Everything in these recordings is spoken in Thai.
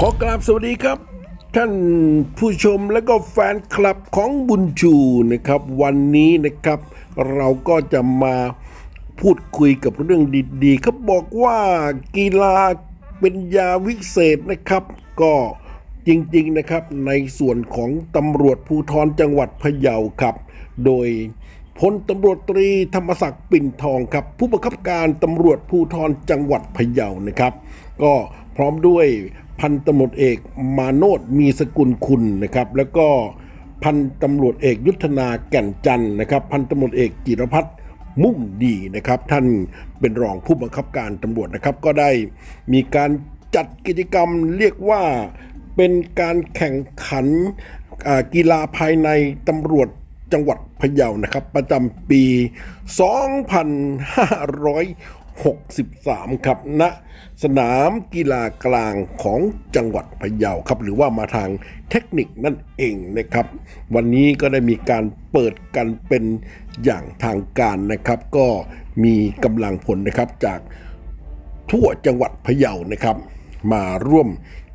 ขอกราบสวัสดีครับ ท่านผู้ชมและก็แฟนคลับของบุญชูนะครับ วันนี้นะครับ เราก็จะมาพูดคุยกับเรื่องดีๆเขาบอกว่ากีฬาเป็นยาวิเศษนะครับ ก็จริงๆนะครับในส่วนของตำรวจภูธรจังหวัดพะเยาครับ โดยพลตำรวจตรีธรรมศักดิ์ปิ่นทองครับ ผู้บังคับการตำรวจภูธรจังหวัดพะเยานะครับ ก็พร้อมด้วย พันตำรวจเอกมาโนดมีสกุลคุณนะครับ แล้วก็พันตำรวจเอกยุทธนาแก่นจันทร์นะครับ พันตำรวจเอกจิรพัฒน์มุ่งดีนะครับ ท่านเป็นรองผู้บังคับการตำรวจนะครับ ก็ได้มีการจัดกิจกรรมเรียกว่าเป็นการแข่งขันกีฬาภายในตำรวจจังหวัดพะเยานะครับ ประจำปี 63 ครับณสนามกีฬากลางของจังหวัดพะเยาครับ หรือว่ามาทางเทคนิคนั่นเองนะครับ วันนี้ก็ได้มีการเปิดกันเป็นอย่างทางการนะครับ ก็มีกำลังพลนะครับจากทั่วจังหวัดพะเยานะครับ มาร่วม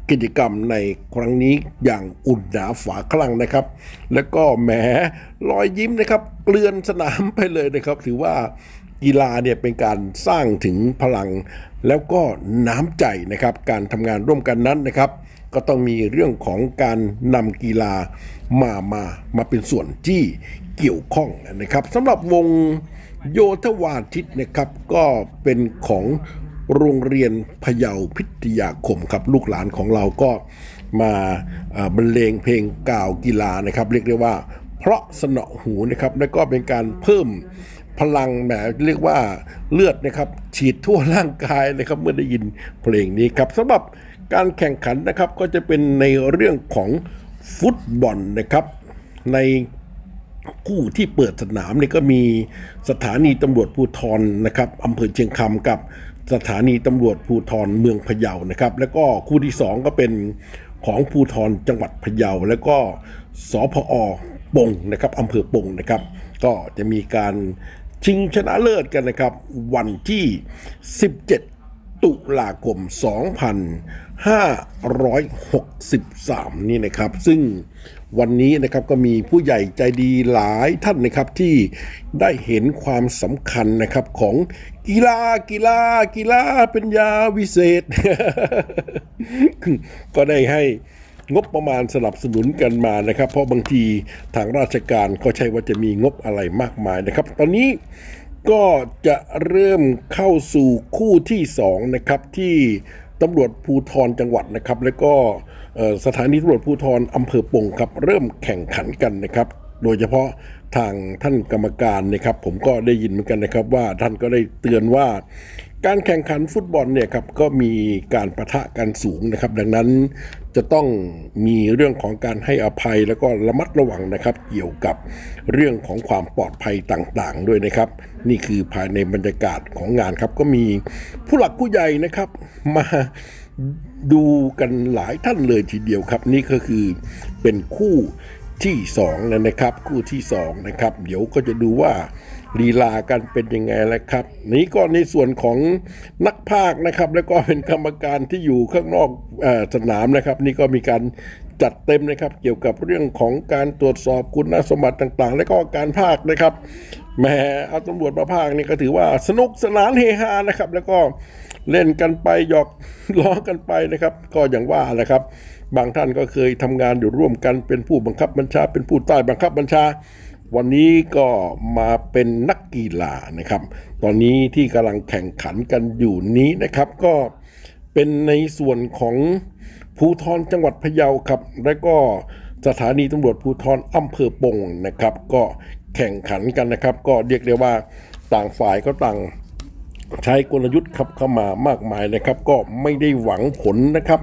กิจกรรมในครั้งนี้อย่างอุ่นหนาฝาคลั่งนะครับ แล้วก็แหมรอยยิ้มนะครับ เกลือนสนามไปเลยนะครับ ถือว่า กีฬาเนี่ยเป็นการสร้างถึงพลัง แล้วก็น้ำใจนะครับ การทำงานร่วมกันนั้นนะครับ ก็ต้องมีเรื่องของการนำกีฬามามามาเป็นส่วนที่เกี่ยวข้องนะครับสำหรับวงโยธวาทิตนะครับก็เป็นของโรงเรียนพะเยาพิทยาคมครับลูกหลานของเราก็มาบรรเลงเพลงกล่าวกีฬานะครับ เรียกได้ว่า เพราะสนอหูนะครับแล้วก็เป็นการเพิ่ม พลังแหมเรียกว่าเลือดนะครับ ฉีดทั่วร่างกายนะครับเมื่อได้ยินเพลงนี้ครับสำหรับการแข่งขันนะครับก็จะเป็นในเรื่องของฟุตบอลนะครับ ในคู่ที่เปิดสนามนี่ก็มีสถานีตำรวจภูธรนะครับอำเภอเชียงคำกับสถานีตำรวจภูธรเมืองพะเยานะครับ แล้วก็คู่ที่สองก็เป็นของภูธรจังหวัดพะเยา แล้วก็สพอปงนะครับอำเภอปงนะครับ ก็จะมีการ ชิงชนะเลิศกันนะครับ วันที่ 17 ตุลาคม 2563 นี่นะครับ ซึ่งวันนี้นะครับก็มีผู้ใหญ่ใจดีหลายท่านนะครับที่ได้เห็นความสำคัญนะครับของกีฬากีฬากีฬาเป็นยาวิเศษ ก็ได้ให้ งบประมาณสนับสนุนกันมานะครับ เพราะบางทีทางราชการก็ใช่ว่าจะมีงบอะไรมากมายนะครับ ตอนนี้ก็จะเริ่มเข้าสู่คู่ที่สองนะครับที่ตำรวจภูธรจังหวัดนะครับ แล้วก็สถานีตำรวจภูธรอำเภอปงครับ เริ่มแข่งขันกันนะครับ โดยเฉพาะทางท่านกรรมการนะครับ ผมก็ได้ยินเหมือนกันนะครับว่าท่านก็ได้เตือนว่า การแข่งขันฟุตบอลเนี่ยครับก็มีการประทะกันสูงนะครับ ดังนั้นจะต้องมีเรื่องของการให้อภัยแล้วก็ระมัดระวังนะครับ เกี่ยวกับเรื่องของความปลอดภัยต่างๆ ด้วยนะครับ นี่คือภายในบรรยากาศของงานครับก็มีผู้หลักผู้ใหญ่นะครับมาดูกันหลายท่านเลยทีเดียวครับ นี่ก็คือเป็นคู่ ที่สองแล้วนะครับ คู่ที่สองนะครับเดี๋ยวก็จะดูว่าลีลากันเป็นยังไงแล้วครับ นี้ก็ในส่วนของนักภาคนะครับ แล้วก็เป็นกรรมการที่อยู่ข้างนอกออสนามนะครับ นี่ก็มีการจัดเต็มนะครับเกี่ยวกับเรื่องของการตรวจสอบคุณสมบัติต่างๆ และก็การภาคนะครับแหมเอาตำรวจมาภาคนี่ก็ถือว่าสนุกสนานเฮฮานะครับ แล้วก็ เล่นกันไปหยอกล้อกันไปนะครับ ก็อย่างว่าแหละครับ บางท่านก็เคยทำงานอยู่ร่วมกันเป็นผู้บังคับบัญชา เป็นผู้ใต้บังคับบัญชา วันนี้ก็มาเป็นนักกีฬานะครับ ตอนนี้ที่กำลังแข่งขันกันอยู่นี้นะครับ ก็เป็นในส่วนของภูทรจังหวัดพะเยาครับ และก็สถานีตำรวจภูทรอำเภอปงนะครับ ก็แข่งขันกันนะครับ ก็เรียกได้ว่าต่างฝ่ายก็ต่าง ใช้กลยุทธ์ขับเข้ามามากมายนะครับ ก็ไม่ได้หวังผลนะครับ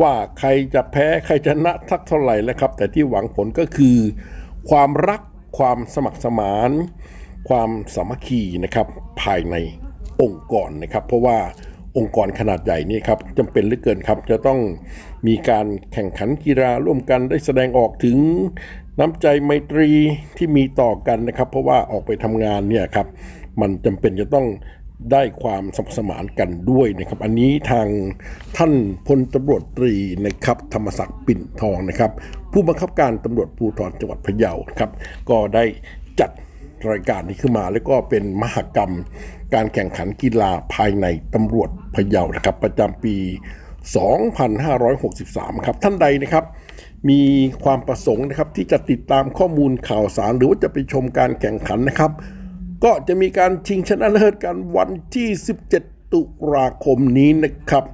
ว่าใครจะแพ้ใครจะชนะสักเท่าไหร่นะครับ แต่ที่หวังผลก็คือ ความรักความสมัครสมาน ความสามัคคีนะครับภายในองค์กรนะครับ เพราะว่าองค์กรขนาดใหญ่นี่ครับจำเป็นเหลือเกินครับ จะต้องมีการแข่งขันกีฬาร่วมกันได้แสดงออกถึงน้ำใจไมตรีที่มีต่อกันนะครับ เพราะว่าออกไปทำงานเนี่ยครับ มันจำเป็นจะต้อง ได้ความสมสมานกันด้วยนะครับ อันนี้ทางท่านพลตำรวจตรีนะครับธรรมศักดิ์ปิ่นทองนะครับ ผู้บังคับการตำรวจภูธรจังหวัดพะเยาครับ ก็ได้จัดรายการนี้ขึ้นมาแล้วก็เป็นมหกรรม การแข่งขันกีฬาภายในตำรวจพะเยานะครับ ประจำปี 2563 ครับท่านใดนะครับมีความประสงค์นะครับที่จะติดตามข้อมูลข่าวสาร หรือว่าจะไปชมการแข่งขันนะครับ ก็จะมีการชิงชนะเลิศกันวันที่ 17 ตุลาคมนี้นะครับ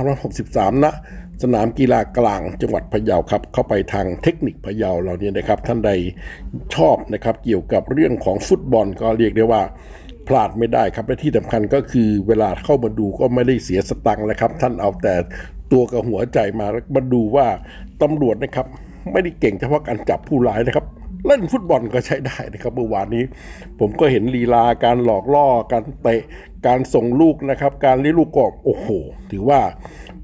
2563 นะสนามกีฬากลางจังหวัดพะเยาครับ เข้าไปทางเทคนิคพะเยาเราเนี่ยนะครับ ท่านใดชอบนะครับ เกี่ยวกับเรื่องของฟุตบอลก็เรียกได้ว่าพลาดไม่ได้ครับ และที่สำคัญก็คือเวลาเข้ามาดูก็ไม่ได้เสียสตังค์นะครับ ท่านเอาแต่ตัวกับหัวใจมามาดูว่าตำรวจนะครับ ไม่ได้เก่งเฉพาะการจับผู้ร้ายนะครับ เล่นฟุตบอลก็ใช้ได้นะครับเมื่อวานนี้ ผมก็เห็นลีลาการหลอกล่อการเตะการส่งลูกนะครับ การเลี้ยลูกกรอบโอ้โห ถือว่า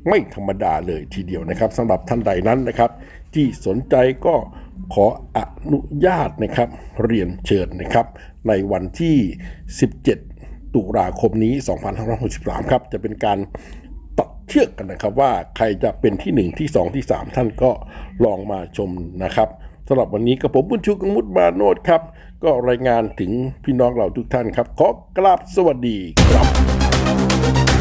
ไม่ธรรมดาเลยทีเดียวนะครับสำหรับท่านใดนั้นนะครับ ที่สนใจก็ขออนุญาตนะครับ เรียนเชิญนะครับ ในวันที่ 17 ตุลาคมนี้ 2563 ครับ จะเป็นการตัดเชือกกันนะครับว่าใครจะเป็นที่ 1 ที่ 2 ที่ 3 ท่านก็ลองมาชมนะครับ สำหรับวันนี้กับผมบุญชูกมุตมาโนดครับ ก็รายงานถึงพี่น้องเราทุกท่านครับ ขอกราบสวัสดีครับ